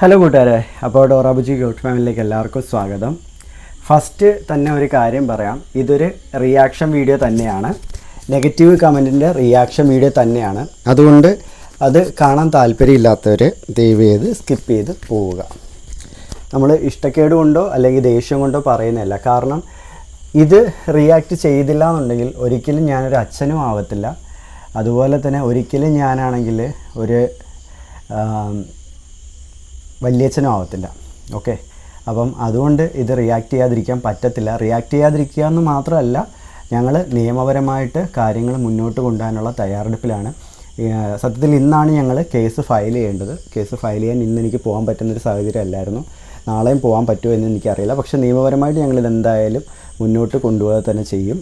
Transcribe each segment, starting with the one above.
Hello കൂട്ടുകാരെ. അപ്പോൾ ഡോറാബുജി gout ഫാമിലിയിലേക്ക് എല്ലാവർക്കും സ്വാഗതം. ഫസ്റ്റ് തന്നെ ഒരു കാര്യം പറയാം. ഇതൊരു റിയാക്ഷൻ വീഡിയോ തന്നെയാണ്. നെഗറ്റീവ് കമന്റിന്റെ റിയാക്ഷൻ വീഡിയോ തന്നെയാണ്. അതുകൊണ്ട് അത് കാണാൻ താല്പര്യമില്ലാത്തവർ ദയവ് ചെയ്ത് സ്കിപ്പ് ചെയ്ത് പോവുക. നമ്മൾ ഇഷ്ടക്കേട് കൊണ്ടോ അല്ലെങ്കിൽ ദേഷ്യം കൊണ്ടോ പറയുന്നതല്ല. കാരണം ഇത് റിയാക്ട് ചെയ്തില്ല എന്നുണ്ടെങ്കിൽ ഒരിക്കലും ഞാനൊരു അച്ഛനും ആവത്തില്ല. അതുപോലെ തന്നെ ഒരിക്കലും ഞാനാണെങ്കിൽ ഒരു വലിയച്ഛനും ആവത്തില്ല ഓക്കെ അപ്പം അതുകൊണ്ട് ഇത് റിയാക്ട് ചെയ്യാതിരിക്കാൻ പറ്റത്തില്ല. റിയാക്ട് ചെയ്യാതിരിക്കുക എന്ന് മാത്രമല്ല ഞങ്ങൾ നിയമപരമായിട്ട് കാര്യങ്ങൾ മുന്നോട്ട് കൊണ്ടുപോകാനുള്ള തയ്യാറെടുപ്പിലാണ്. സത്യത്തിൽ ഇന്നാണ് ഞങ്ങൾ കേസ് ഫയൽ ചെയ്യേണ്ടത്. കേസ് ഫയൽ ചെയ്യാൻ ഇന്ന് എനിക്ക് പോകാൻ പറ്റുന്നൊരു സാഹചര്യം അല്ലായിരുന്നു. നാളെയും പോകാൻ പറ്റുമോ എന്ന് എനിക്കറിയില്ല. പക്ഷേ നിയമപരമായിട്ട് ഞങ്ങൾ ഇതെന്തായാലും മുന്നോട്ട് കൊണ്ടുപോകാൻ തന്നെ ചെയ്യും.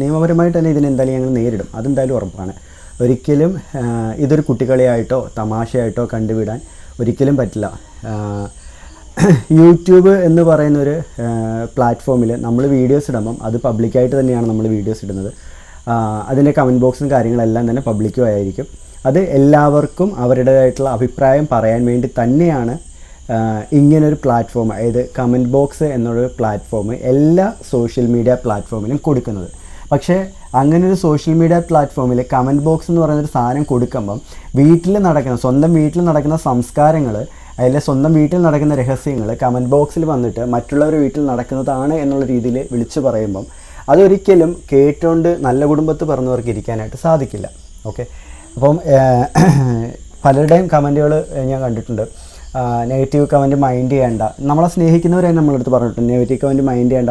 നിയമപരമായിട്ട് തന്നെ ഇതിനെന്തായാലും ഞങ്ങൾ നേരിടും. അതെന്തായാലും ഉറപ്പാണ്. ഒരിക്കലും ഇതൊരു കുട്ടികളിയായിട്ടോ തമാശയായിട്ടോ കണ്ടുവിടാൻ ഒരിക്കലും പറ്റില്ല. യൂട്യൂബ് എന്ന് പറയുന്ന ഒരു പ്ലാറ്റ്ഫോമിൽ നമ്മൾ വീഡിയോസ് ഇടുമ്പം അത് പബ്ലിക്കായിട്ട് തന്നെയാണ് നമ്മൾ വീഡിയോസ് ഇടുന്നത്. അതിന്റെ കമന്റ് ബോക്സും കാര്യങ്ങളെല്ലാം തന്നെ പബ്ലിക്കും ആയിരിക്കും അത് എല്ലാവർക്കും അവരുടേതായിട്ടുള്ള അഭിപ്രായം പറയാൻ വേണ്ടി തന്നെയാണ് ഇങ്ങനൊരു പ്ലാറ്റ്ഫോം അതായത് കമന്റ് ബോക്സ് എന്നൊരു പ്ലാറ്റ്ഫോം എല്ലാ സോഷ്യൽ മീഡിയ പ്ലാറ്റ്ഫോമിലും കൊടുക്കുന്നത്. പക്ഷേ അങ്ങനെ ഒരു സോഷ്യൽ മീഡിയ പ്ലാറ്റ്ഫോമിൽ കമന്റ് ബോക്സ് എന്ന് പറയുന്ന ഒരു സാധനം കൊടുക്കുമ്പം വീട്ടിൽ നടക്കുന്ന സ്വന്തം വീട്ടിൽ നടക്കുന്ന സംസ്കാരങ്ങൾ അതിലെ സ്വന്തം വീട്ടിൽ നടക്കുന്ന രഹസ്യങ്ങൾ കമന്റ് ബോക്സിൽ വന്നിട്ട് മറ്റുള്ളവരുടെ വീട്ടിൽ നടക്കുന്നതാണ് എന്നുള്ള രീതിയിൽ വിളിച്ചു പറയുമ്പം അതൊരിക്കലും കേട്ടുകൊണ്ട് നല്ല കുടുംബത്ത് പറഞ്ഞവർക്ക് ഇരിക്കാനായിട്ട് സാധിക്കില്ല. ഓക്കെ അപ്പം പലരുടെയും കമന്റുകൾ ഞാൻ കണ്ടിട്ടുണ്ട്. നെഗറ്റീവ് കമന്റ് മൈൻഡ് ചെയ്യേണ്ട. നമ്മളെ സ്നേഹിക്കുന്നവരെ നമ്മളടുത്ത് പറഞ്ഞിട്ടുണ്ട്. നെഗറ്റീവ് കമന്റ് മൈൻഡ് ചെയ്യേണ്ട.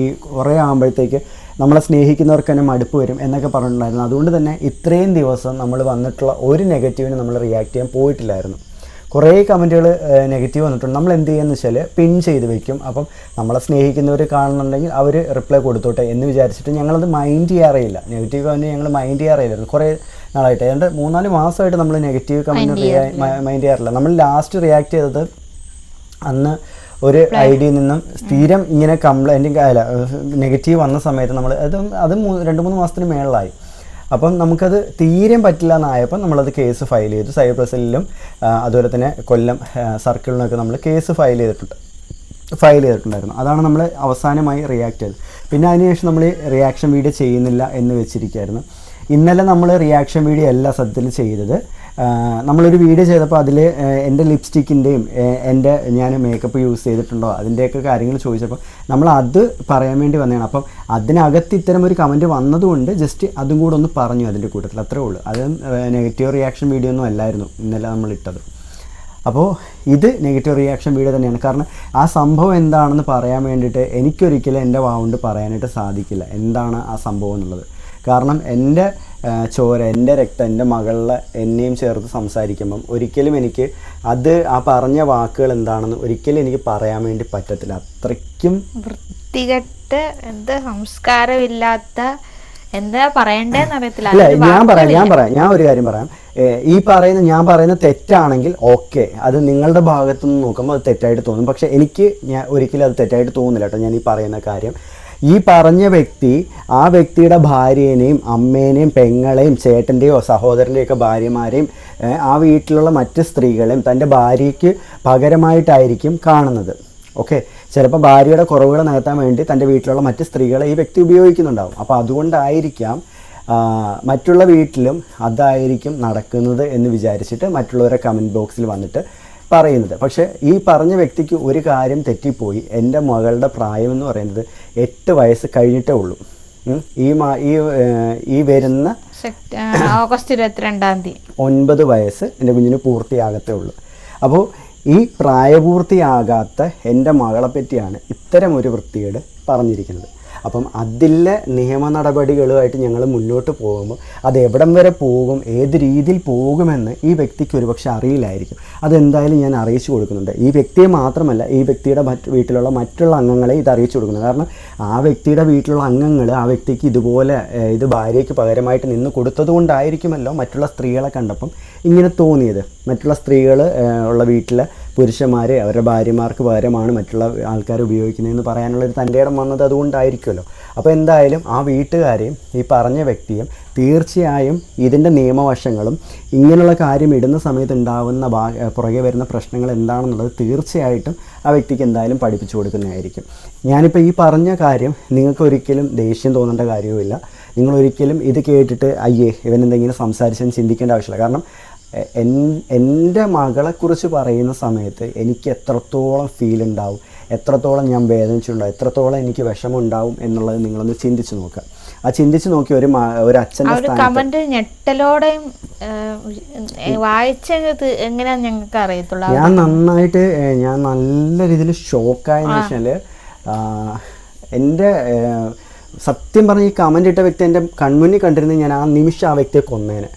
ഈ കുറേ ആകുമ്പോഴത്തേക്ക് നമ്മളെ സ്നേഹിക്കുന്നവർക്ക് തന്നെ മടുപ്പ് വരും എന്നൊക്കെ പറഞ്ഞിട്ടുണ്ടായിരുന്നു. അതുകൊണ്ട് തന്നെ ഇത്രയും ദിവസം നമ്മൾ വന്നിട്ടുള്ള ഒരു നെഗറ്റീവിന് നമ്മൾ റിയാക്ട് ചെയ്യാൻ പോയിട്ടില്ലായിരുന്നു. കുറേ കമന്റുകൾ നെഗറ്റീവ് വന്നിട്ടുണ്ട്. നമ്മൾ എന്ത് ചെയ്യുകയെന്ന് വെച്ചാൽ പിൻ ചെയ്ത് വെക്കും. അപ്പം നമ്മളെ സ്നേഹിക്കുന്നവർ കാണുന്നുണ്ടെങ്കിൽ അവർ റിപ്ലൈ കൊടുത്തോട്ടെ എന്ന് വിചാരിച്ചിട്ട് ഞങ്ങളത് മൈൻഡ് ചെയ്യാറില്ല നെഗറ്റീവ് കമന്റ് ഞങ്ങൾ മൈൻഡ് ചെയ്യാറില്ലായിരുന്നു കുറേ നാളായിട്ട്. ഏതാണ്ട് മൂന്നാൽ മാസമായിട്ട് നമ്മൾ നെഗറ്റീവ് കമന്റ് മൈൻഡ് ചെയ്യാറില്ല. നമ്മൾ ലാസ്റ്റ് റിയാക്ട് ചെയ്തത് അന്ന് ഒരു ഐ ഡിയിൽ നിന്നും സ്ഥിരം ഇങ്ങനെ കംപ്ലൈന്റും അല്ല നെഗറ്റീവ് വന്ന സമയത്ത് നമ്മൾ അത് അത് രണ്ട് മൂന്ന് മാസത്തിന് മേളിലായി. അപ്പം നമുക്കത് തീരെ പറ്റില്ല എന്നായപ്പോൾ നമ്മളത് കേസ് ഫയൽ ചെയ്തു. സൈബർ സെല്ലിലും അതുപോലെ തന്നെ കൊല്ലം സർക്കിളിനൊക്കെ നമ്മൾ കേസ് ഫയൽ ചെയ്തിട്ടുണ്ട്. ഫയൽ ചെയ്തിട്ടുണ്ടായിരുന്നു. അതാണ് നമ്മൾ അവസാനമായി റിയാക്ട് ചെയ്തത്. പിന്നെ അതിനുശേഷം നമ്മൾ റിയാക്ഷൻ വീഡിയോ ചെയ്യുന്നില്ല എന്ന് വെച്ചിരിക്കുകയായിരുന്നു ഇന്നലെ നമ്മൾ റിയാക്ഷൻ വീഡിയോ എല്ലാ സത്യത്തിൽ ചെയ്തത്. നമ്മളൊരു വീഡിയോ ചെയ്തപ്പോൾ അതിൽ എന്റെ ലിപ്സ്റ്റിക്കിന്റെയും എന്റെ ഞാൻ മേക്കപ്പ് യൂസ് ചെയ്തിട്ടുണ്ടോ അതിന്റെയൊക്കെ കാര്യങ്ങൾ ചോദിച്ചപ്പോൾ നമ്മൾ അത് പറയാൻ വേണ്ടി വന്നതാണ്. അപ്പം അതിനകത്ത് ഇത്തരം ഒരു കമന്റ് വന്നതുകൊണ്ട് ജസ്റ്റ് അതും കൂടെ ഒന്ന് പറഞ്ഞു അതിന്റെ കൂട്ടത്തിൽ. അത്രേ ഉള്ളൂ. അത് നെഗറ്റീവ് റിയാക്ഷൻ വീഡിയോ ഒന്നും അല്ലായിരുന്നു ഇന്നലെ നമ്മൾ ഇട്ടത്. അപ്പോൾ ഇത് നെഗറ്റീവ് റിയാക്ഷൻ വീഡിയോ തന്നെയാണ്. കാരണം ആ സംഭവം എന്താണെന്ന് പറയാൻ വേണ്ടിയിട്ട് എനിക്കൊരിക്കലും എന്റെ വാവുണ്ട് പറയാനായിട്ട് സാധിക്കില്ല. എന്താണ് ആ സംഭവം എന്നുള്ളത്? കാരണം എന്റെ ചോര എന്റെ രക്തം എന്റെ മകളിലെ എന്നെയും ചേർത്ത് സംസാരിക്കുമ്പം ഒരിക്കലും എനിക്ക് അത് ആ പറഞ്ഞ വാക്കുകൾ എന്താണെന്ന് ഒരിക്കലും എനിക്ക് പറയാൻ വേണ്ടി പറ്റത്തില്ല. അത്രയ്ക്കും വൃത്തികെട്ട് എന്ത് സംസ്കാരമില്ലാത്ത എന്താ പറയണ്ടേന്ന് അറിയത്തില്ല. അല്ല ഞാൻ പറയാം ഞാൻ. പറയാം ഞാൻ ഒരു കാര്യം പറയാം. ഈ പറയുന്ന ഞാൻ പറയുന്ന തെറ്റാണെങ്കിൽ ഓക്കെ അത് നിങ്ങളുടെ ഭാഗത്തു നിന്ന് നോക്കുമ്പോൾ അത് തെറ്റായിട്ട് തോന്നും. പക്ഷെ എനിക്ക് ഞാൻ ഒരിക്കലും അത് തെറ്റായിട്ട് തോന്നുന്നില്ല കേട്ടോ ഞാൻ ഈ പറയുന്ന കാര്യം. ഈ പറഞ്ഞ വ്യക്തി ആ വ്യക്തിയുടെ ഭാര്യേനെയും അമ്മേനെയും പെങ്ങളെയും ചേട്ടന്റെയോ സഹോദരന്റെയോ ഒക്കെ ഭാര്യമാരെയും ആ വീട്ടിലുള്ള മറ്റ് സ്ത്രീകളെയും തന്റെ ഭാര്യയ്ക്ക് പകരമായിട്ടായിരിക്കും കാണുന്നത്. ഓക്കെ? ചിലപ്പോൾ ഭാര്യയുടെ കുറവുകൾ നികത്താൻ വേണ്ടി തന്റെ വീട്ടിലുള്ള മറ്റ് സ്ത്രീകളെ ഈ വ്യക്തി ഉപയോഗിക്കുന്നുണ്ടാവും. അപ്പോൾ അതുകൊണ്ടായിരിക്കാം മറ്റുള്ള വീട്ടിലും അതായിരിക്കും നടക്കുന്നത് എന്ന് വിചാരിച്ചിട്ട് മറ്റുള്ളവരെ കമന്റ് ബോക്സിൽ വന്നിട്ട് പറയുന്നത്. പക്ഷേ ഈ പറഞ്ഞ വ്യക്തിക്ക് ഒരു കാര്യം തെറ്റിപ്പോയി. എന്റെ മകളുടെ പ്രായം എന്ന് പറയുന്നത് എട്ട് വയസ്സ് കഴിഞ്ഞിട്ടേ ഉള്ളൂ. ഈ മാ ഈ ഈ വരുന്ന ഓഗസ്റ്റ് ഇരുപത്തിരണ്ടാം തീയതി. ഒൻപത് വയസ്സ് എന്റെ കുഞ്ഞിന് പൂർത്തിയാകത്തേ ഉള്ളൂ. അപ്പോൾ ഈ പ്രായപൂർത്തിയാകാത്ത എന്റെ മകളെ പറ്റിയാണ് ഇത്തരം ഒരു വൃത്തികേട് പറഞ്ഞിരിക്കുന്നത്. അപ്പം അതിലെ നിയമ നടപടികളുമായിട്ട് ഞങ്ങൾ മുന്നോട്ട് പോകുമ്പോൾ അത് എവിടം വരെ പോകും ഏത് രീതിയിൽ പോകുമെന്ന് ഈ വ്യക്തിക്ക് ഒരുപക്ഷെ അറിയില്ലായിരിക്കും. അതെന്തായാലും ഞാൻ അറിയിച്ചു കൊടുക്കുന്നുണ്ട്. ഈ വ്യക്തിയെ മാത്രമല്ല ഈ വ്യക്തിയുടെ മറ്റ് വീട്ടിലുള്ള മറ്റുള്ള അംഗങ്ങളെ ഇത് അറിയിച്ചു കൊടുക്കുന്നത് കാരണം ആ വ്യക്തിയുടെ വീട്ടിലുള്ള അംഗങ്ങൾ ആ വ്യക്തിക്ക് ഇതുപോലെ ഇത് ഭാര്യയ്ക്ക് പകരമായിട്ട് നിന്ന് കൊടുത്തതുകൊണ്ടായിരിക്കുമല്ലോ മറ്റുള്ള സ്ത്രീകളെ കണ്ടപ്പം ഇങ്ങനെ തോന്നിയത്. മറ്റുള്ള സ്ത്രീകൾ ഉള്ള വീട്ടിലെ പുരുഷന്മാർ അവരുടെ ഭാര്യമാർക്ക് പകരമാണ് മറ്റുള്ള ആൾക്കാർ ഉപയോഗിക്കുന്നതെന്ന് പറയാനുള്ളൊരു തന്റെ ഇടം വന്നത് അതുകൊണ്ടായിരിക്കുമല്ലോ. അപ്പോൾ എന്തായാലും ആ വീട്ടുകാരെയും ഈ പറഞ്ഞ വ്യക്തിയും തീർച്ചയായും ഇതിന്റെ നിയമവശങ്ങളും ഇങ്ങനെയുള്ള കാര്യം ഇടുന്ന സമയത്ത് ഉണ്ടാവുന്ന ഭാ പുറകെ വരുന്ന പ്രശ്നങ്ങൾ എന്താണെന്നുള്ളത് തീർച്ചയായിട്ടും ആ വ്യക്തിക്ക് എന്തായാലും പഠിപ്പിച്ചു കൊടുക്കുന്നതായിരിക്കും. ഞാനിപ്പോൾ ഈ പറഞ്ഞ കാര്യം നിങ്ങൾക്ക് ഒരിക്കലും ദേഷ്യം തോന്നേണ്ട കാര്യവുമില്ല. നിങ്ങൾ ഒരിക്കലും ഇത് കേട്ടിട്ട് അയ്യേ ഇവൻ എന്തെങ്കിലും സംസാരിച്ചെന്ന് ചിന്തിക്കേണ്ട ആവശ്യമില്ല. കാരണം എന്റെ മകളെക്കുറിച്ച് പറയുന്ന സമയത്ത് എനിക്ക് എത്രത്തോളം ഫീൽ ഉണ്ടാവും എത്രത്തോളം ഞാൻ വേദനിച്ചിട്ടുണ്ടാവും എത്രത്തോളം എനിക്ക് വിഷമം ഉണ്ടാവും എന്നുള്ളത് നിങ്ങളൊന്ന് ചിന്തിച്ച് നോക്കുക. ആ ചിന്തിച്ച് നോക്കി ഒരു ഒരു അച്ഛന്റെ കമന്റ് ഞെട്ടലോടെയും വായിച്ചത് എങ്ങനെയാ ഞങ്ങൾക്ക് അറിയത്തുള്ളൂ? ഞാൻ നന്നായിട്ട് ഞാൻ നല്ല രീതിയിൽ ഷോക്കായെന്ന് വെച്ചാൽ എന്റെ സത്യം പറഞ്ഞ ഈ കമന്റ് ഇട്ട വ്യക്തി എന്റെ കൺമുന്നിൽ കണ്ടിരുന്ന ഞാൻ ആ നിമിഷം ആ വ്യക്തിയെ കൊന്നേനെ.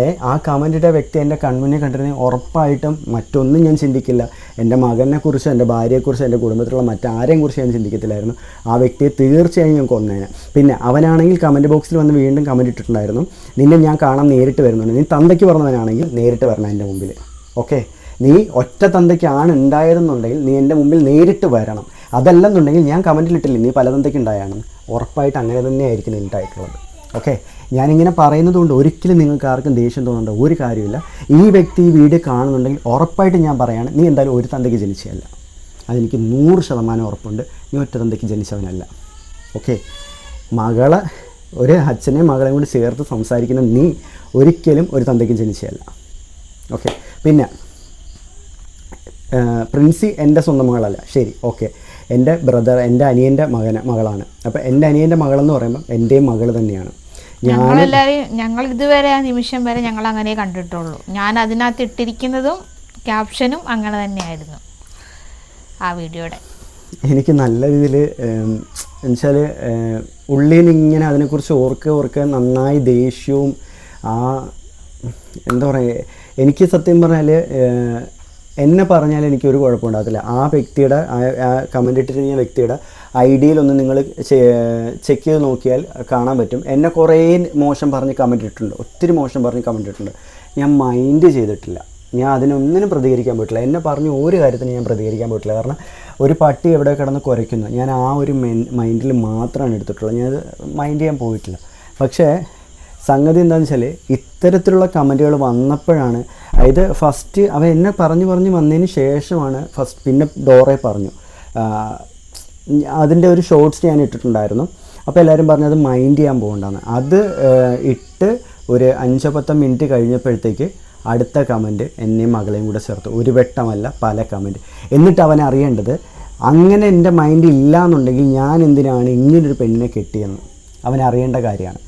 ആ കമന്റ് ഇട്ട വ്യക്തി എന്റെ കൺമുന്നിൽ കണ്ടിരുന്നെങ്കിൽ ഉറപ്പായിട്ടും മറ്റൊന്നും ഞാൻ ചിന്തിക്കില്ല. എന്റെ മകനെ കുറിച്ച് എന്റെ ഭാര്യയെക്കുറിച്ച് എന്റെ കുടുംബത്തിലുള്ള മറ്റാരെയും കുറിച്ച് ഞാൻ ചിന്തിക്കത്തില്ലായിരുന്നു. ആ വ്യക്തിയെ തീർച്ചയായും ഞാൻ കൊന്നേനെ പിന്നെ അവനാണെങ്കിൽ കമന്റ് ബോക്സിൽ വന്ന് വീണ്ടും കമന്റ് ഇട്ടിട്ടുണ്ടായിരുന്നു. നിന്നെ ഞാൻ കാണാൻ നേരിട്ട് വരുന്നുണ്ട്. നീ തന്തയ്ക്ക് പറഞ്ഞവനാണെങ്കിൽ നേരിട്ട് വരണം എന്റെ മുമ്പിൽ. ഓക്കെ? നീ ഒറ്റ തന്തയ്ക്കാണ് ഉണ്ടായതെന്നുണ്ടെങ്കിൽ നീ എന്റെ മുമ്പിൽ നേരിട്ട് വരണം. അതല്ലെന്നുണ്ടെങ്കിൽ ഞാൻ കമന്റിലിട്ടില്ലേ നീ പല തന്തയ്ക്ക് ഉണ്ടായാണ്. ഉറപ്പായിട്ട് അങ്ങനെ തന്നെയായിരിക്കും ഉണ്ടായിട്ടുള്ളത് ഓക്കെ? ഞാനിങ്ങനെ പറയുന്നത് കൊണ്ട് ഒരിക്കലും നിങ്ങൾക്ക് ആർക്കും ദേഷ്യം തോന്നേണ്ട ഒരു കാര്യമില്ല. ഈ വ്യക്തി ഈ വീഡിയോ കാണുന്നുണ്ടെങ്കിൽ ഉറപ്പായിട്ട് ഞാൻ പറയാണ് നീ എന്തായാലും ഒരു തന്തയ്ക്ക് ജനിച്ചതല്ല. അതെനിക്ക് നൂറ് ശതമാനം ഉറപ്പുണ്ട്. നീ ഒറ്റ തന്തയ്ക്ക് ജനിച്ചവനല്ല. ഓക്കെ. മകളെ ഒരു അച്ഛനെ മകളെയും കൂടി ചേർത്ത് സംസാരിക്കുന്ന നീ ഒരിക്കലും ഒരു തന്തയ്ക്ക് ജനിച്ചതല്ല. ഓക്കെ. പിന്നെ പ്രിൻസി എന്റെ സ്വന്തം മകളല്ല. ശരി ഓക്കെ. എന്റെ ബ്രദർ എന്റെ അനിയന്റെ മകന മകളാണ്. അപ്പോൾ എന്റെ അനിയന്റെ മകളെന്ന് പറയുമ്പോൾ എന്റെയും മകൾ തന്നെയാണ്. ഞങ്ങളെല്ലാവരും ഞങ്ങൾ ഇതുവരെ ആ നിമിഷം വരെ ഞങ്ങൾ അങ്ങനെ കണ്ടിട്ടുള്ളൂ. ഞാൻ അതിനകത്ത് ഇട്ടിരിക്കുന്നതും ക്യാപ്ഷനും അങ്ങനെ തന്നെയായിരുന്നു ആ വീഡിയോയുടെ. എനിക്ക് നല്ല രീതിയിൽ എന്നുവെച്ചാൽ ഉള്ളിൽ ഇങ്ങനെ അതിനെക്കുറിച്ച് ഓർക്കുക ഓർക്കുക നന്നായി ദേഷ്യവും ആ എന്താ പറയുക എനിക്ക് സത്യം പറഞ്ഞാൽ എന്നെ പറഞ്ഞാൽ എനിക്കൊരു കുഴപ്പമുണ്ടാകത്തില്ല. ആ വ്യക്തിയുടെ ആ കമന്റ് ഇട്ടിരിക്കുന്ന വ്യക്തിയുടെ ഐ ഡിയിലൊന്ന് നിങ്ങൾ ചെക്ക് ചെയ്ത് നോക്കിയാൽ കാണാൻ പറ്റും. എന്നെ കുറേ മോശം പറഞ്ഞ് കമന്റ് ഇട്ടിട്ടുണ്ട്. ഒത്തിരി മോശം പറഞ്ഞ് കമന്റ് ഇട്ടിട്ടുണ്ട്. ഞാൻ മൈൻഡ് ചെയ്തിട്ടില്ല. ഞാൻ അതിനൊന്നിനും പ്രതികരിക്കാൻ പറ്റില്ല എന്നെ പറഞ്ഞ് ഒരു കാര്യത്തിന് ഞാൻ പ്രതികരിക്കാൻ പറ്റില്ല കാരണം ഒരു പട്ടി എവിടെ കിടന്ന് കുരയ്ക്കുന്നു. ഞാൻ ആ ഒരു മൈൻഡിൽ മാത്രമാണ് എടുത്തിട്ടുള്ളത്. ഞാൻ മൈൻഡ് ചെയ്യാൻ പോയിട്ടില്ല. പക്ഷേ സംഗതി എന്താണെന്ന് വെച്ചാൽ ഇത്തരത്തിലുള്ള കമന്റുകൾ വന്നപ്പോഴാണ് അതായത് ഫസ്റ്റ് അവ എന്നെ പറഞ്ഞു പറഞ്ഞ് വന്നതിന് ശേഷമാണ് ഫസ്റ്റ് പിന്നെ ഡോറെ പറഞ്ഞു. അതിന്റെ ഒരു ഷോർട്സ് ഞാൻ ഇട്ടിട്ടുണ്ടായിരുന്നു. അപ്പോൾ എല്ലാവരും പറഞ്ഞത് മൈൻഡ് ചെയ്യാൻ പോകണ്ടെന്ന്. അത് ഇട്ട് ഒരു അഞ്ചോ പത്തോ മിനിറ്റ് കഴിഞ്ഞപ്പോഴത്തേക്ക് അടുത്ത കമന്റ് എന്നെയും മകളെയും കൂടെ ചേർത്ത്. ഒരു വെട്ടമല്ല പല കമന്റ് എന്നിട്ട് അവൻ അറിയേണ്ടത് അങ്ങനെ എന്റെ മൈൻഡ് ഇല്ല എന്നുണ്ടെങ്കിൽ ഞാൻ എന്തിനാണ് ഇങ്ങനൊരു പെണ്ണിനെ കെട്ടിയെന്ന്? അവൻ അറിയേണ്ട കാര്യമാണ്.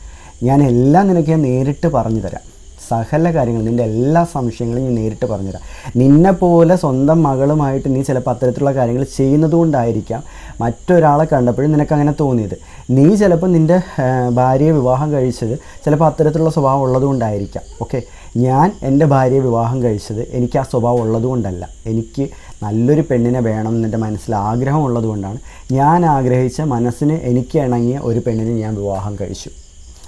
ഞാൻ എല്ലാം നിനക്ക് ഞാൻ നേരിട്ട് പറഞ്ഞു തരാം. സകല കാര്യങ്ങൾ നിന്റെ എല്ലാ സംശയങ്ങളും ഞാൻ നേരിട്ട് പറഞ്ഞുതരാം. നിന്നെ പോലെ സ്വന്തം മകളുമായിട്ട് നീ ചിലപ്പോൾ അത്തരത്തിലുള്ള കാര്യങ്ങൾ ചെയ്യുന്നത് കൊണ്ടായിരിക്കാം മറ്റൊരാളെ കണ്ടപ്പോഴും നിനക്ക് അങ്ങനെ തോന്നിയത്. നീ ചിലപ്പോൾ നിന്റെ ഭാര്യയെ വിവാഹം കഴിച്ചത് ചിലപ്പോൾ അത്തരത്തിലുള്ള സ്വഭാവം ഉള്ളതുകൊണ്ടായിരിക്കാം. ഓക്കെ? ഞാൻ എന്റെ ഭാര്യയെ വിവാഹം കഴിച്ചത് എനിക്ക് ആ സ്വഭാവം ഉള്ളതുകൊണ്ടല്ല. എനിക്ക് നല്ലൊരു പെണ്ണിനെ വേണം എന്നെന്റെ മനസ്സിൽ ആഗ്രഹം ഉള്ളതുകൊണ്ടാണ്. ഞാൻ ആഗ്രഹിച്ച മനസ്സിന് എനിക്ക് ഇണങ്ങിയ ഒരു പെണ്ണിനെ ഞാൻ വിവാഹം കഴിച്ചു.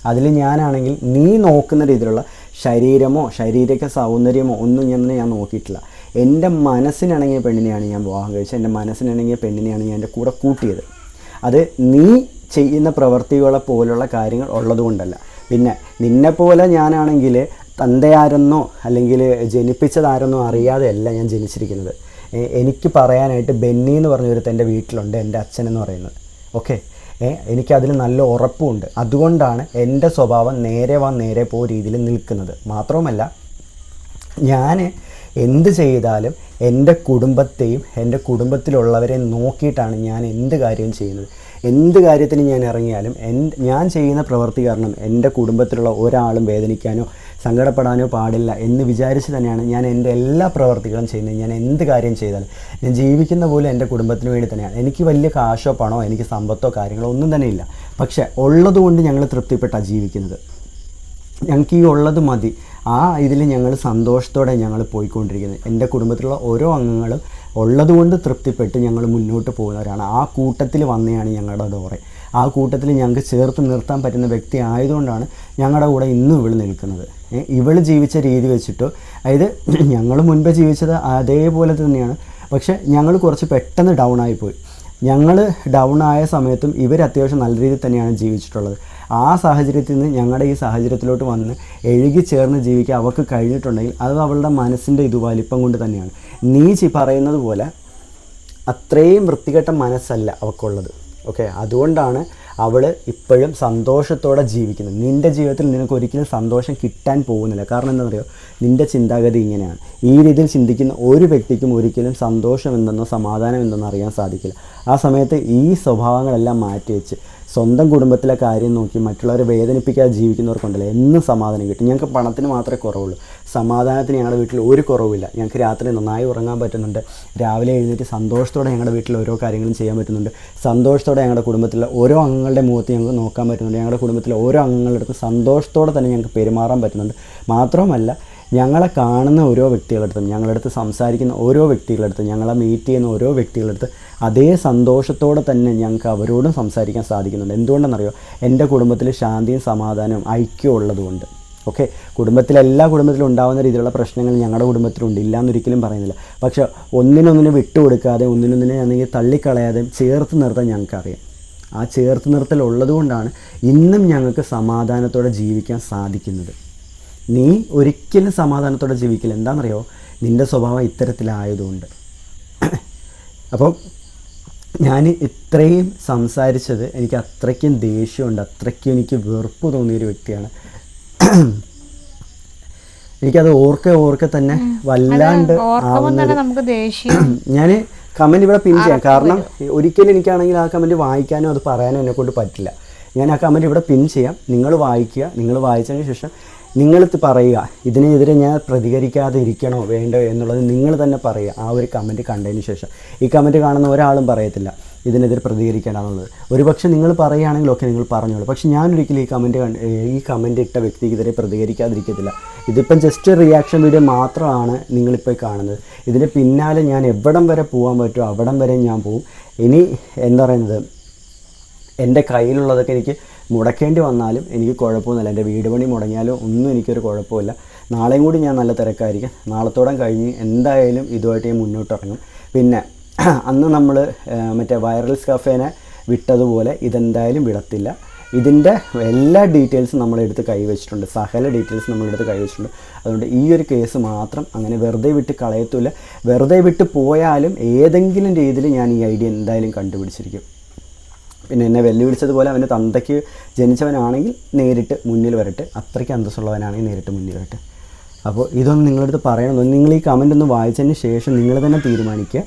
അതിൽ ഞാനാണെങ്കിൽ നീ നോക്കുന്ന രീതിയിലുള്ള ശരീരമോ ശാരീരിക സൗന്ദര്യമോ ഒന്നും ഞാൻ ഞാൻ നോക്കിയിട്ടില്ല. എന്റെ മനസ്സിനിണങ്ങിയ പെണ്ണിനെയാണ് ഞാൻ വിവാഹം കഴിച്ചത്. എന്റെ മനസ്സിനിണങ്ങിയ പെണ്ണിനെയാണ് ഞാൻ എന്റെ കൂടെ കൂട്ടിയത്. അത് നീ ചെയ്യുന്ന പ്രവൃത്തികളെ പോലുള്ള കാര്യങ്ങൾ ഉള്ളതുകൊണ്ടല്ല. പിന്നെ നിന്നെപ്പോലെ ഞാനാണെങ്കിൽ തന്തയാരെന്നോ അല്ലെങ്കിൽ ജനിപ്പിച്ചതാരെന്നോ അറിയാതെയല്ല ഞാൻ ജനിച്ചിരിക്കുന്നത്. എനിക്ക് പറയാനായിട്ട് ബെന്നി എന്ന് പറഞ്ഞ ഒരു എന്റെ വീട്ടിലുണ്ട് എന്റെ അച്ഛൻ എന്ന് പറയുന്നത്. ഓക്കെ? എനിക്കതിൽ നല്ല ഉറപ്പുമുണ്ട് അതുകൊണ്ടാണ് എന്റെ സ്വഭാവം നേരെ വാ നേരെ പോ രീതിയിൽ നിൽക്കുന്നത്. മാത്രവുമല്ല ഞാൻ എന്ത് ചെയ്താലും എന്റെ കുടുംബത്തെയും എന്റെ കുടുംബത്തിലുള്ളവരെ നോക്കിയിട്ടാണ് ഞാൻ എന്ത് കാര്യവും ചെയ്യുന്നത്. എന്ത് കാര്യത്തിന് ഞാൻ ഇറങ്ങിയാലും ഞാൻ ചെയ്യുന്ന പ്രവൃത്തി കാരണം എന്റെ കുടുംബത്തിലുള്ള ഒരാളും വേദനിക്കാനോ സങ്കടപ്പെടാനോ പാടില്ല എന്ന് വിചാരിച്ച് തന്നെയാണ് ഞാൻ എന്റെ എല്ലാ പ്രവർത്തികളും ചെയ്യുന്നത്. ഞാൻ എന്ത് കാര്യം ചെയ്താലും ഞാൻ ജീവിക്കുന്ന പോലെ എന്റെ കുടുംബത്തിന് വേണ്ടി തന്നെയാണ്. എനിക്ക് വലിയ കാശോ പണോ എനിക്ക് സമ്പത്തോ കാര്യങ്ങളോ ഒന്നും തന്നെ ഇല്ല. പക്ഷേ ഉള്ളതുകൊണ്ട് ഞങ്ങൾ തൃപ്തിപ്പെട്ടാണ് ജീവിക്കുന്നത്. ഞങ്ങൾക്ക് ഈ ഉള്ളത് മതി. ആ ഇതിൽ ഞങ്ങൾ സന്തോഷത്തോടെ ഞങ്ങൾ പോയിക്കൊണ്ടിരിക്കുന്നത്. എന്റെ കുടുംബത്തിലുള്ള ഓരോ അംഗങ്ങളും ഉള്ളതുകൊണ്ട് തൃപ്തിപ്പെട്ട് ഞങ്ങൾ മുന്നോട്ട് പോകുന്നവരാണ്. ആ കൂട്ടത്തിൽ വന്നെയാണ് ഞങ്ങളുടെ ഡോറെ. ആ കൂട്ടത്തിൽ ഞങ്ങൾക്ക് ചേർത്ത് നിർത്താൻ പറ്റുന്ന വ്യക്തി ആയതുകൊണ്ടാണ് ഞങ്ങളുടെ കൂടെ ഇന്നും ഇവൾ നിൽക്കുന്നത്. ഇവൾ ജീവിച്ച രീതി വെച്ചിട്ടോ അതായത് ഞങ്ങൾ മുൻപ് ജീവിച്ചത് അതേപോലെ തന്നെയാണ്. പക്ഷേ ഞങ്ങൾ കുറച്ച് പെട്ടെന്ന് ഡൗൺ ആയിപ്പോയി. ഞങ്ങൾ ഡൗൺ ആയ സമയത്തും ഇവർ അത്യാവശ്യം നല്ല രീതിയിൽ തന്നെയാണ് ജീവിച്ചിട്ടുള്ളത്. ആ സാഹചര്യത്തിൽ നിന്ന് ഞങ്ങളുടെ ഈ സാഹചര്യത്തിലോട്ട് വന്ന് എഴുകി ചേർന്ന് ജീവിക്കാൻ അവൾക്ക് കഴിഞ്ഞിട്ടുണ്ടെങ്കിൽ അത് അവളുടെ മനസ്സിന്റെ ഇത് വലിപ്പം കൊണ്ട് തന്നെയാണ്. നീ പറയുന്നത് പോലെ അത്രയും വൃത്തികെട്ട മനസ്സല്ല അവൾക്കുള്ളത് ഓക്കെ? അതുകൊണ്ടാണ് അവൾ ഇപ്പോഴും സന്തോഷത്തോടെ ജീവിക്കുന്നത്. നിന്റെ ജീവിതത്തിൽ നിനക്ക് ഒരിക്കലും സന്തോഷം കിട്ടാൻ പോകുന്നില്ല. കാരണം എന്താ പറയുക നിന്റെ ചിന്താഗതി ഇങ്ങനെയാണ്. ഈ രീതിയിൽ ചിന്തിക്കുന്ന ഒരു വ്യക്തിക്കും ഒരിക്കലും സന്തോഷം എന്തെന്നോ സമാധാനം എന്തെന്നോ അറിയാൻ സാധിക്കില്ല. ആ സമയത്ത് ഈ സ്വഭാവങ്ങളെല്ലാം മാറ്റിവെച്ച് സ്വന്തം കുടുംബത്തിലെ കാര്യം നോക്കി മറ്റുള്ളവരെ വേദനിപ്പിക്കാതെ ജീവിക്കുന്നവർക്കുണ്ടല്ലോ എന്നും സമാധാനം കിട്ടും. ഞങ്ങൾക്ക് പണത്തിന് മാത്രമേ കുറവുള്ളൂ. സമാധാനത്തിന് ഞങ്ങളുടെ വീട്ടിൽ ഒരു കുറവില്ല ഞങ്ങൾക്ക് രാത്രി നന്നായി ഉറങ്ങാൻ പറ്റുന്നുണ്ട്. രാവിലെ എഴുന്നേറ്റ് സന്തോഷത്തോടെ ഞങ്ങളുടെ വീട്ടിൽ ഓരോ കാര്യങ്ങളും ചെയ്യാൻ പറ്റുന്നുണ്ട്. സന്തോഷത്തോടെ ഞങ്ങളുടെ കുടുംബത്തിലെ ഓരോ അംഗങ്ങളുടെ മുഖത്ത് ഞങ്ങൾക്ക് നോക്കാൻ പറ്റുന്നുണ്ട്. ഞങ്ങളുടെ കുടുംബത്തിലെ ഓരോ അംഗങ്ങളുടെ അടുത്ത് സന്തോഷത്തോടെ തന്നെ ഞങ്ങൾക്ക് പെരുമാറാൻ പറ്റുന്നുണ്ട്. മാത്രമല്ല ഞങ്ങളെ കാണുന്ന ഓരോ വ്യക്തികളടുത്തും ഞങ്ങളടുത്ത് സംസാരിക്കുന്ന ഓരോ വ്യക്തികളടുത്തും ഞങ്ങളെ മീറ്റ് ചെയ്യുന്ന ഓരോ വ്യക്തികളടുത്ത് അതേ സന്തോഷത്തോടെ തന്നെ ഞങ്ങൾക്ക് അവരോടും സംസാരിക്കാൻ സാധിക്കുന്നുണ്ട്. എന്തുകൊണ്ടെന്നറിയോ? എന്റെ കുടുംബത്തിൽ ശാന്തിയും സമാധാനവും ഐക്യവും ഉള്ളതുകൊണ്ട്. ഓക്കെ? കുടുംബത്തിലെ എല്ലാ കുടുംബത്തിലും ഉണ്ടാകുന്ന രീതിയിലുള്ള പ്രശ്നങ്ങൾ ഞങ്ങളുടെ കുടുംബത്തിലുണ്ട്. ഇല്ല എന്നൊരിക്കലും പറയുന്നില്ല. പക്ഷെ ഒന്നിനൊന്നിനെ വിട്ടുകൊടുക്കാതെ ഒന്നിനൊന്നിനെ ആണെങ്കിൽ തള്ളിക്കളയാതെ ചേർത്ത് നിർത്താൻ ഞങ്ങൾക്കറിയാം. ആ ചേർത്ത് നിർത്തൽ ഉള്ളതുകൊണ്ടാണ് ഇന്നും ഞങ്ങൾക്ക് സമാധാനത്തോടെ ജീവിക്കാൻ സാധിക്കുന്നത്. നീ ഒരിക്കലും സമാധാനത്തോടെ ജീവിക്കില്ല എന്താണെന്നറിയോ? നിന്റെ സ്വഭാവം ഇത്തരത്തിലായതുകൊണ്ട്. അപ്പം ഞാൻ ഇത്രയും സംസാരിച്ചത് എനിക്ക് അത്രയ്ക്കും ദേഷ്യമുണ്ട് അത്രയ്ക്കും എനിക്ക് വെറുപ്പ് തോന്നിയൊരു വ്യക്തിയാണ്. എനിക്കത് ഓർക്കെ ഓർക്കെ തന്നെ വല്ലാണ്ട് ഞാൻ കമന്റ് ഇവിടെ പിൻ ചെയ്യാം. കാരണം ഒരിക്കലും എനിക്കാണെങ്കിൽ ആ കമന്റ് വായിക്കാനോ അത് പറയാനോ എന്നെ കൊണ്ട് പറ്റില്ല. ഞാൻ ആ കമന്റ് ഇവിടെ പിൻ ചെയ്യാം. നിങ്ങൾ വായിക്കുക. നിങ്ങൾ വായിച്ചതിന് ശേഷം നിങ്ങൾ പറയുക ഇതിനെതിരെ ഞാൻ പ്രതികരിക്കാതെ ഇരിക്കണോ വേണ്ടോ എന്നുള്ളത് നിങ്ങൾ തന്നെ പറയുക. ആ ഒരു കമന്റ് കണ്ടതിന് ശേഷം. ഈ കമന്റ് കാണുന്ന ഒരാളും പറയത്തില്ല ഇതിനെതിരെ പ്രതികരിക്കേണ്ടെന്നുള്ളത് ഒരുപക്ഷെ നിങ്ങൾ പറയുകയാണെങ്കിൽ ഒക്കെ നിങ്ങൾ പറഞ്ഞോളൂ. പക്ഷേ ഞാനൊരിക്കലും ഈ കമന്റ് കണ്ട് ഈ കമന്റ് ഇട്ട വ്യക്തിക്കെതിരെ പ്രതികരിക്കാതിരിക്കത്തില്ല. ഇതിപ്പം ജസ്റ്റ് റിയാക്ഷൻ വീഡിയോ മാത്രമാണ് നിങ്ങളിപ്പോൾ കാണുന്നത്. ഇതിന് പിന്നാലെ ഞാൻ എവിടം വരെ പോകാൻ പറ്റുമോ അവിടം വരെ ഞാൻ പോവും. ഇനി എന്താ പറയുന്നത് എന്റെ കയ്യിലുള്ളതൊക്കെ എനിക്ക് മുടക്കേണ്ടി വന്നാലും എനിക്ക് കുഴപ്പമൊന്നുമില്ല. എന്റെ വീട് പണി മുടങ്ങിയാലും ഒന്നും എനിക്കൊരു കുഴപ്പമില്ല. നാളെയും കൂടി ഞാൻ നല്ല തിരക്കായിരിക്കും. നാളത്തോടം കഴിഞ്ഞ് എന്തായാലും ഇതുമായിട്ട് ഞാൻ മുന്നോട്ടിറങ്ങും. പിന്നെ അന്ന് നമ്മൾ മറ്റേ വൈറൽസ് കഫേനെ വിട്ടതുപോലെ ഇതെന്തായാലും വിടത്തില്ല. ഇതിന്റെ എല്ലാ ഡീറ്റെയിൽസും നമ്മളെടുത്ത് കൈവച്ചിട്ടുണ്ട്. സഹല ഡീറ്റെയിൽസ് നമ്മളെടുത്ത് കൈവച്ചിട്ടുണ്ട്. അതുകൊണ്ട് ഈ ഒരു കേസ് മാത്രം അങ്ങനെ വെറുതെ വിട്ട് കളയത്തില്ല വെറുതെ വിട്ട് പോയാലും ഏതെങ്കിലും രീതിയിൽ ഞാൻ ഈ ഐഡിയ എന്തായാലും കണ്ടുപിടിച്ചിരിക്കും. പിന്നെ എന്നെ വെല്ലുവിളിച്ചതുപോലെ അവന്റെ തന്തയ്ക്ക് ജനിച്ചവനാണെങ്കിൽ നേരിട്ട് മുന്നിൽ വരട്ടെ. അത്രയ്ക്ക് അന്തസ്സുള്ളവനാണെങ്കിൽ നേരിട്ട് മുന്നിൽ വരട്ടെ. അപ്പോൾ ഇതൊന്ന് നിങ്ങളടുത്ത് പറയണം. നിങ്ങൾ ഈ കമന്റ് ഒന്ന് വായിച്ചതിന് ശേഷം നിങ്ങൾ തന്നെ തീരുമാനിക്കുക.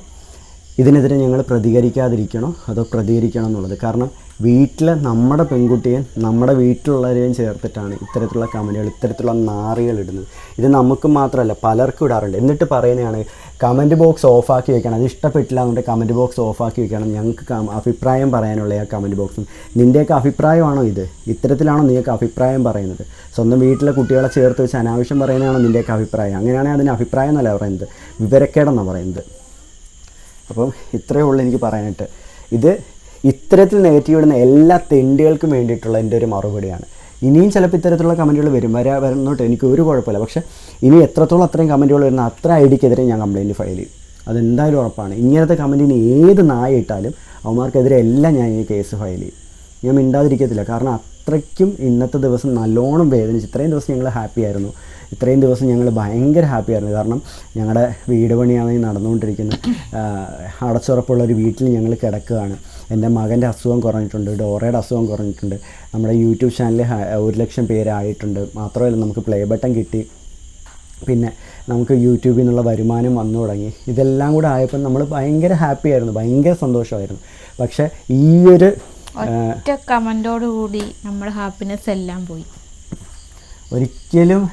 ഇതിനെതിരെ ഞങ്ങൾ പ്രതികരിക്കാതിരിക്കണോ? അതോ പ്രതികരിക്കണം എന്നുള്ളത്? കാരണം വീട്ടിലെ നമ്മുടെ പെൺകുട്ടിയെയും നമ്മുടെ വീട്ടിലുള്ളവരെയും ചേർത്തിട്ടാണ് ഇത്തരത്തിലുള്ള കമന്റുകൾ ഇത്തരത്തിലുള്ള നാറികൾ ഇടുന്നത്. ഇത് നമുക്ക് മാത്രമല്ല പലർക്കും ഇടാറുണ്ട്. എന്നിട്ട് പറയുന്നതാണ് കമന്റ് ബോക്സ് ഓഫാക്കി വെക്കണം. അത് ഇഷ്ടപ്പെട്ടില്ല എന്നുണ്ട് കമന്റ് ബോക്സ് ഓഫാക്കി വെക്കണം. ഞങ്ങൾക്ക് അഭിപ്രായം പറയാനുള്ള ആ കമന്റ് ബോക്സും. നിന്റെയൊക്കെ അഭിപ്രായമാണോ ഇത്? ഇത്തരത്തിലാണോ നിങ്ങൾക്ക് അഭിപ്രായം പറയുന്നത്? സ്വന്തം വീട്ടിലെ കുട്ടികളെ ചേർത്ത് വെച്ച് അനാവശ്യം പറയുന്നതാണോ നിന്റെയൊക്കെ അഭിപ്രായം? അങ്ങനെയാണെങ്കിൽ അതിന് അഭിപ്രായം എന്നല്ല പറയുന്നത്. വിവരക്കേടെന്നാണ് പറയുന്നത്. അപ്പം ഇത്രയേ ഉള്ളൂ എനിക്ക് പറയാനായിട്ട്. ഇത് ഇത്തരത്തിൽ നെഗറ്റീവ് ഇടുന്ന എല്ലാ തെണ്ടികൾക്കും വേണ്ടിയിട്ടുള്ള എന്റെ ഒരു മറുപടിയാണ്. ഇനിയും ചിലപ്പോൾ ഇത്തരത്തിലുള്ള കമന്റുകൾ വരും. വരാ വരുന്നോട്ട് എനിക്ക് ഒരു കുഴപ്പമില്ല. പക്ഷേ ഇനി എത്രത്തോളം അത്രയും കമന്റുകൾ വരുന്ന അത്ര ഐ ഡിക്കെതിരെ ഞാൻ കംപ്ലയിന്റ് ഫയൽ ചെയ്യും. അതെന്തായാലും ഉറപ്പാണ്. ഇങ്ങനത്തെ കമന്റിന് ഏത് നായ ഇട്ടാലും അവന്മാർക്കെതിരെ എല്ലാം ഞാൻ ഈ കേസ് ഫയൽ ചെയ്യും. ഞാൻ മിണ്ടാതിരിക്കത്തില്ല. കാരണം അത്രയ്ക്കും ഇന്നത്തെ ദിവസം നല്ലോണം വേദനിച്ച് ഇത്രയും ദിവസം ഞങ്ങൾ ഹാപ്പി ആയിരുന്നു. ഇത്രയും ദിവസം ഞങ്ങൾ ഭയങ്കര ഹാപ്പി ആയിരുന്നു. കാരണം ഞങ്ങളുടെ വീട് പണിയാണെങ്കിൽ നടന്നുകൊണ്ടിരിക്കുന്ന. അടച്ചുറപ്പുള്ള ഒരു വീട്ടിൽ ഞങ്ങൾ കിടക്കുകയാണ്. എന്റെ മകന്റെ അസുഖം കുറഞ്ഞിട്ടുണ്ട് ഡോറയുടെ അസുഖം കുറഞ്ഞിട്ടുണ്ട്. നമ്മുടെ യൂട്യൂബ് ചാനൽ ഒരു ലക്ഷം പേരായിട്ടുണ്ട്. മാത്രമല്ല നമുക്ക് പ്ലേ ബട്ടൺ കിട്ടി. പിന്നെ നമുക്ക് യൂട്യൂബിൽ നിന്നുള്ള വരുമാനം വന്നു തുടങ്ങി. ഇതെല്ലാം കൂടെ ആയപ്പോൾ നമ്മൾ ഭയങ്കര ഹാപ്പി ആയിരുന്നു ഭയങ്കര സന്തോഷമായിരുന്നു. പക്ഷേ ഈ ഒരു ഒറ്റ കമന്റോട് കൂടി നമ്മുടെ ഹാപ്പിനെസ് എല്ലാം പോയി. ഒരിക്കലും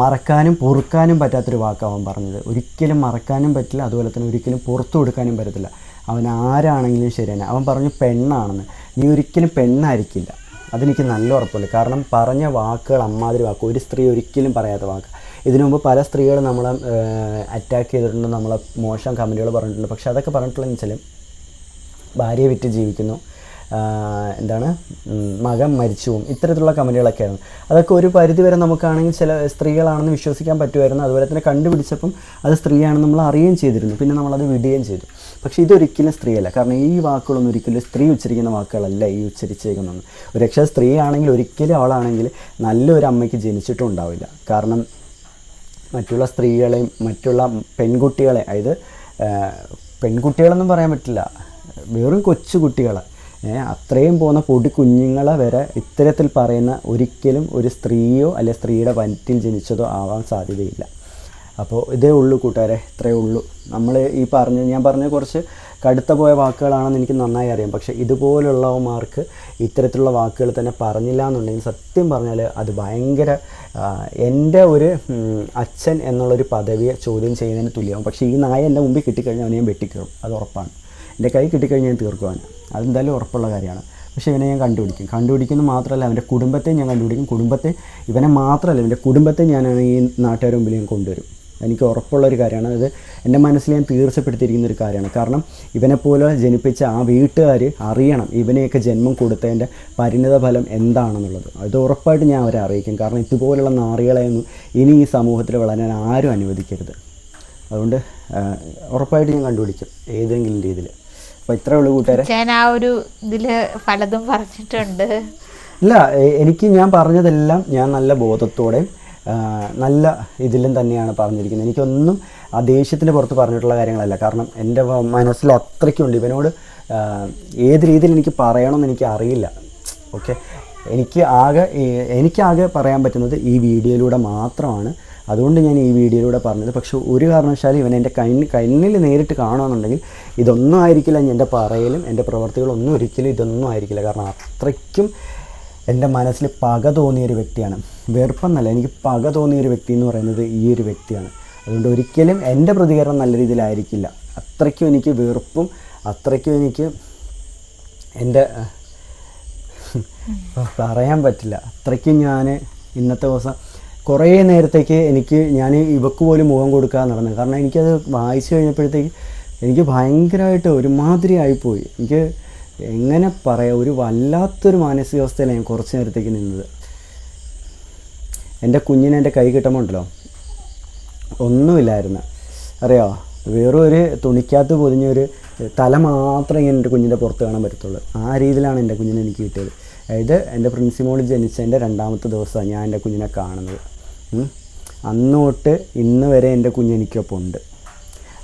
മറക്കാനും പൊറുക്കാനും പറ്റാത്തൊരു വാക്കാവാൻ പറഞ്ഞത്. ഒരിക്കലും മറക്കാനും പറ്റില്ല അതുപോലെ തന്നെ ഒരിക്കലും പുറത്തു കൊടുക്കാനും പറ്റത്തില്ല. അവൻ ആരാണെങ്കിലും ശരി തന്നെ അവൻ പറഞ്ഞു പെണ്ണാണെന്ന്. നീ ഒരിക്കലും പെണ്ണായിരിക്കില്ല. അതെനിക്ക് നല്ല ഉറപ്പുണ്ട്. കാരണം പറഞ്ഞ വാക്കുകൾ അമ്മാതിരി വാക്ക്. ഒരു സ്ത്രീ ഒരിക്കലും പറയാത്ത വാക്ക്. ഇതിനു മുമ്പ് പല സ്ത്രീകൾ നമ്മളെ അറ്റാക്ക് ചെയ്തിട്ടുണ്ട് നമ്മളെ മോശം കമന്റുകൾ പറഞ്ഞിട്ടുണ്ട്. പക്ഷെ അതൊക്കെ പറഞ്ഞിട്ടുള്ളതെന്ന് വെച്ചാൽ ഭാര്യയെ വിറ്റ് ജീവിക്കുന്നു. എന്താണ് മകൻ മരിച്ചു ഇത്തരത്തിലുള്ള കമന്റുകളൊക്കെ ആയിരുന്നു അതൊക്കെ ഒരു പരിധി വരെ നമുക്കാണെങ്കിൽ ചില സ്ത്രീകളാണെന്ന് വിശ്വസിക്കാൻ പറ്റുമായിരുന്നു. അതുപോലെ തന്നെ കണ്ടുപിടിച്ചപ്പം അത് സ്ത്രീയാണെന്ന് നമ്മൾ അറിയുകയും ചെയ്തിരുന്നു. പിന്നെ നമ്മളത് വിടുകയും ചെയ്തു. പക്ഷേ ഇതൊരിക്കലും സ്ത്രീയല്ല. കാരണം ഈ വാക്കുകളൊന്നും ഒരിക്കലും സ്ത്രീ ഉച്ചരിക്കുന്ന വാക്കുകളല്ല ഈ ഉച്ചരിച്ചേക്കുന്നത്. ഒരു രക്ഷ സ്ത്രീയാണെങ്കിൽ ഒരിക്കലും അവളാണെങ്കിൽ നല്ലൊരു അമ്മയ്ക്ക് ജനിച്ചിട്ടും ഉണ്ടാവില്ല. കാരണം മറ്റുള്ള സ്ത്രീകളെയും മറ്റുള്ള പെൺകുട്ടികളെ അതായത് പെൺകുട്ടികളൊന്നും പറയാൻ പറ്റില്ല. വെറും കൊച്ചു കുട്ടികളെ ഏ, അത്രയും പോകുന്ന പൊടി കുഞ്ഞുങ്ങളെ വരെ ഇത്തരത്തിൽ പറയുന്ന ഒരിക്കലും ഒരു സ്ത്രീയോ അല്ലെ സ്ത്രീയുടെ വനത്തിൽ ജനിച്ചതോ ആവാൻ സാധ്യതയില്ല. അപ്പോൾ ഇതേ ഉള്ളൂ കൂട്ടുകാരെ ഇത്രയേ ഉള്ളൂ. നമ്മൾ ഈ പറഞ്ഞ ഞാൻ പറഞ്ഞ കുറച്ച് കടുത്ത പോയ വാക്കുകളാണെന്ന് എനിക്ക് നന്നായി അറിയാം. പക്ഷേ ഇതുപോലുള്ളവന്മാർക്ക് ഇത്തരത്തിലുള്ള വാക്കുകൾ തന്നെ പറഞ്ഞില്ല എന്നുണ്ടെങ്കിൽ സത്യം പറഞ്ഞാൽ അത് ഭയങ്കര എന്റെ ഒരു അച്ഛൻ എന്നുള്ളൊരു പദവിയെ ചോദ്യം ചെയ്യുന്നതിന് തുല്യമാവും. പക്ഷേ ഈ നായ എന്റെ മുമ്പിൽ കിട്ടിക്കഴിഞ്ഞാൽ അവനെ ഞാൻ വെട്ടിക്കീറും അത് ഉറപ്പാണ്. എന്റെ കൈ കിട്ടിക്കഴിഞ്ഞാൽ ഞാൻ തീർക്കുവാൻ. അതെന്തായാലും ഉറപ്പുള്ള കാര്യമാണ്. പക്ഷേ ഇവനെ ഞാൻ കണ്ടുപിടിക്കും. കണ്ടുപിടിക്കുന്നത് മാത്രമല്ല അവന്റെ കുടുംബത്തെ ഞാൻ കണ്ടുപിടിക്കും. കുടുംബത്തെ ഇവനെ മാത്രമല്ല ഇവന്റെ കുടുംബത്തെ ഞാൻ ഈ നാട്ടുകാർ മുമ്പിൽ ഞാൻ കൊണ്ടുവരും. എനിക്ക് ഉറപ്പുള്ളൊരു കാര്യമാണ്. അത് എന്റെ മനസ്സിൽ ഞാൻ തീർച്ചപ്പെടുത്തിയിരിക്കുന്ന ഒരു കാര്യമാണ്. കാരണം ഇവനെപ്പോലെ ജനിപ്പിച്ച ആ വീട്ടുകാർ അറിയണം ഇവനെയൊക്കെ ജന്മം കൊടുത്തതിന്റെ പരിണിത ഫലം എന്താണെന്നുള്ളത്. അത് ഉറപ്പായിട്ട് ഞാൻ അവരെ അറിയിക്കും. കാരണം ഇതുപോലുള്ള നാറികളെയൊന്നും ഇനി ഈ സമൂഹത്തിൽ വളരാൻ ആരും അനുവദിക്കരുത്. അതുകൊണ്ട് ഉറപ്പായിട്ട് ഞാൻ കണ്ടുപിടിക്കും. ഏതെങ്കിലും രീതിയിൽ. ഉള്ളൂ കൂട്ടുകാരെ. ഞാൻ ആ ഒരു ഇതിൽ പലതും പറഞ്ഞിട്ടുണ്ട്. ഇല്ല എനിക്ക് ഞാൻ പറഞ്ഞതെല്ലാം ഞാൻ നല്ല ബോധത്തോടെയും നല്ല ഇതിലും തന്നെയാണ് പറഞ്ഞിരിക്കുന്നത്. എനിക്കൊന്നും ആ ദേഷ്യത്തിന് പുറത്ത് പറഞ്ഞിട്ടുള്ള കാര്യങ്ങളല്ല. കാരണം എന്റെ മനസ്സിൽ അത്രയ്ക്കുണ്ട്. ഇവനോട് ഏത് രീതിയിൽ എനിക്ക് പറയണമെന്ന് എനിക്ക് അറിയില്ല. ഓക്കെ? എനിക്ക് ആകെ എനിക്കാകെ പറയാൻ പറ്റുന്നത് ഈ വീഡിയോയിലൂടെ മാത്രമാണ്. അതുകൊണ്ട് ഞാൻ ഈ വീഡിയോയിലൂടെ പറഞ്ഞത്. പക്ഷേ ഒരു കാരണവശാലും ഇവൻ എന്റെ കണ്ണിൽ കണ്ണിൽ നേരിട്ട് കാണുകയാണെന്നുണ്ടെങ്കിൽ ഇതൊന്നും ആയിരിക്കില്ല എന്റെ പറയലും എന്റെ പ്രവർത്തികളൊന്നും ഒരിക്കലും ഇതൊന്നും ആയിരിക്കില്ല. കാരണം അത്രയ്ക്കും എന്റെ മനസ്സിൽ പക തോന്നിയൊരു വ്യക്തിയാണ്. വെറുപ്പെന്നല്ല എനിക്ക് പക തോന്നിയൊരു വ്യക്തി എന്ന് പറയുന്നത് ഈ ഒരു വ്യക്തിയാണ്. അതുകൊണ്ട് ഒരിക്കലും എന്റെ പ്രതികരണം നല്ല രീതിയിലായിരിക്കില്ല. അത്രയ്ക്കും എനിക്ക് വെറുപ്പും അത്രയ്ക്കും എനിക്ക് എന്റെ പറയാൻ പറ്റില്ല. അത്രയ്ക്കും ഞാൻ ഇന്നത്തെ ദിവസം കുറേ നേരത്തേക്ക് എനിക്ക് ഞാൻ ഇവക്ക് പോലും മുഖം കൊടുക്കാൻ നടന്നു. കാരണം എനിക്കത് വായിച്ചു കഴിഞ്ഞപ്പോഴത്തേക്ക് എനിക്ക് ഭയങ്കരമായിട്ട് ഒരുമാതിരി ആയിപ്പോയി. എനിക്ക് എങ്ങനെ പറയാം ഒരു വല്ലാത്തൊരു മാനസികാവസ്ഥയിലാണ് ഞാൻ കുറച്ച് നേരത്തേക്ക് നിന്നത്. എന്റെ കുഞ്ഞിനെ എന്റെ കൈ കിട്ടുമ്പോൾ ഉണ്ടല്ലോ ഒന്നുമില്ലായിരുന്നു. അറിയോ? വെറും ഒരു തുണിക്കകത്ത് പൊതിഞ്ഞൊരു തല മാത്രമേ ഇങ്ങനെ എന്റെ കുഞ്ഞിന്റെ പുറത്ത് കാണാൻ പറ്റത്തുള്ളൂ. ആ രീതിയിലാണ് എന്റെ കുഞ്ഞിനെ എനിക്ക് കിട്ടിയത്. അതായത് എന്റെ പ്രിൻസിമോൾ ജനിച്ചതിന്റെ രണ്ടാമത്തെ ദിവസമാണ് ഞാൻ എന്റെ കുഞ്ഞിനെ കാണുന്നത്. അന്ന് തൊട്ട് ഇന്ന് വരെ എന്റെ കുഞ്ഞ് എനിക്കൊപ്പം ഉണ്ട്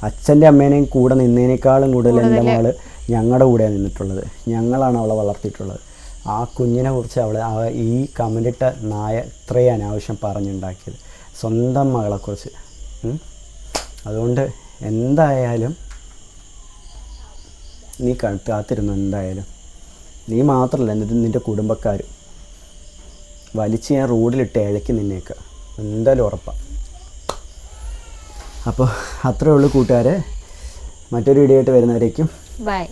അച്ഛന്റെ അമ്മേനെയും കൂടെ നിന്നതിനേക്കാളും കൂടുതൽ എന്റെ മകൾ ഞങ്ങളുടെ കൂടെയാണ് നിന്നിട്ടുള്ളത്. ഞങ്ങളാണ് അവളെ വളർത്തിയിട്ടുള്ളത്. ആ കുഞ്ഞിനെ കുറിച്ച് അവൾ ഈ കമന്റിട്ട നായ ഇത്രയും അനാവശ്യം പറഞ്ഞുണ്ടാക്കിയത്. സ്വന്തം മകളെക്കുറിച്ച് അതുകൊണ്ട് എന്തായാലും നീ കാത്തിരുന്നു എന്തായാലും. നീ മാത്രമല്ല എന്നിട്ട് നിന്റെ കുടുംബക്കാരും. വലിച്ച് ഞാൻ റോഡിലിട്ട് ഇഴക്കി നിന്നേക്കുക എന്തായാലും ഉറപ്പാണ് അപ്പോൾ അത്രയേ ഉള്ളൂ കൂട്ടുകാരെ. മറ്റൊരു വീഡിയോ ആയിട്ട് വരുന്നവരേക്കും. ബൈ